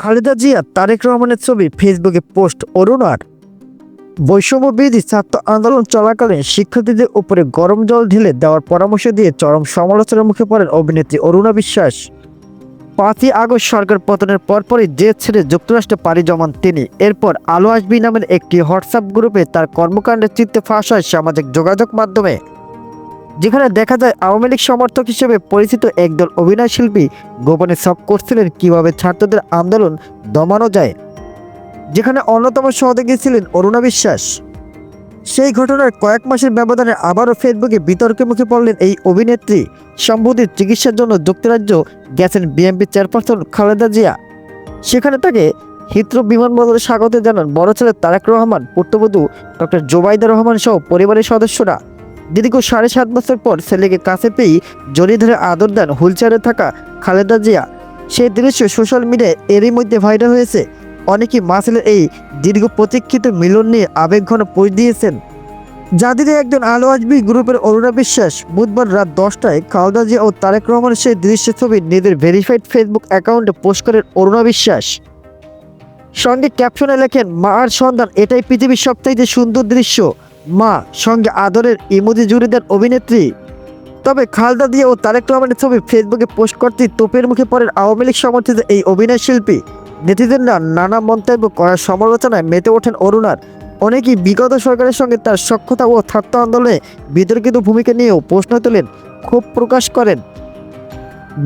খালেদা জিয়া, তারেক রহমানের ছবি, ফেসবুকে পোস্ট অরুণার বৈষম্যবিধি ছাত্র আন্দোলন চলাকালীন শিক্ষার্থীদের উপরে গরম জল ঢেলে দেওয়ার পরামর্শ দিয়ে চরম সমালোচনার মুখে পড়েন অভিনেত্রী অরুণা বিশ্বাস। পাঁচই আগস্ট সরকার পতনের পরপরই জেদ ছেড়ে যুক্তরাষ্ট্রে পাড়ি জমান তিনি। এরপর আলো আসবি নামের একটি হোয়াটসঅ্যাপ গ্রুপে তার কর্মকাণ্ডের চিত্তে ফাঁস হয় সামাজিক যোগাযোগ মাধ্যমে। যেখানে দেখা যায় আওয়ামী লীগ সমর্থক হিসেবে পরিচিত একদল অভিনয় শিল্পী গোপনে সব করছিলেন কীভাবে ছাত্রদের আন্দোলন দমানো যায়, যেখানে অন্যতম সহযোগী ছিলেন অরুণা বিশ্বাস। সেই ঘটনার কয়েক মাসের ব্যবধানে আবারও ফেসবুকে বিতর্কের মুখে পড়লেন এই অভিনেত্রী। সম্বোধিত চিকিৎসার জন্য যুক্তরাজ্য গেছেন বিএনপি চেয়ারপারসন খালেদা জিয়া। সেখানে তাকে হিথ্রো বিমানবন্দরে স্বাগত জানান বড় ছেলে তারেক রহমান, পুত্রবধূ ডক্টর জোবাইদা রহমান সহ পরিবারের সদস্যরা। দীর্ঘ সাড়ে সাত বছর পর ছেলেকে কাছে পেয়ে জড়িয়ে ধরে আদর দেন হুলচারে থাকা খালেদা জিয়া। সেই দৃশ্য সোশ্যাল মিডিয়ায় এরই মধ্যে ভাইরাল হয়েছে। অনেকেই মাসেলের এই দীর্ঘ প্রতীক্ষিত মিলন নিয়ে আবেগঘন পোস্ট দিয়েছেন। যাদের একজন আলো আসবি গ্রুপের অরুণা বিশ্বাস। বুধবার রাত দশটায় খালেদা জিয়া ও তারেক রহমানের সেই দৃশ্য ছবি নিজের ভেরিফাইড ফেসবুক অ্যাকাউন্টে পোস্ট করেন অরুণা বিশ্বাস। সঙ্গে ক্যাপশনে লেখেন, মা আর সন্তান, এটাই পৃথিবীর সবচাইতে সুন্দর দৃশ্য। মা সঙ্গে আদরের ইমোজি জুড়ে দেন অভিনেত্রী। তবে খালদা দিয়ে ও তারেক রহমানের ছবি ফেসবুকে পোস্ট করতে তোপের মুখে পড়েন আওয়ামী লীগ সমর্থিত এই অভিনয় শিল্পী। নেটিজেনরা নানা মন্তব্য করার সমালোচনায় মেতে ওঠেন অরুণার। অনেকেই বিগত সরকারের সঙ্গে তার সক্ষতা ও ছাত্র আন্দোলনে বিতর্কিত ভূমিকা নিয়েও প্রশ্ন তোলেন, ক্ষোভ প্রকাশ করেন।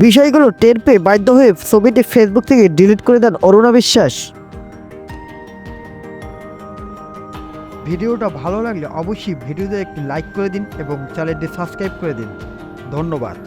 বিষয়গুলো টের পেয়ে বাধ্য হয়ে ছবিটি ফেসবুক থেকে ডিলিট করে দেন অরুণা বিশ্বাস। ভিডিওটা ভালো লাগলে অবশ্যই ভিডিওতে একটি লাইক করে দিন এবং চ্যানেলটি সাবস্ক্রাইব করে দিন। ধন্যবাদ।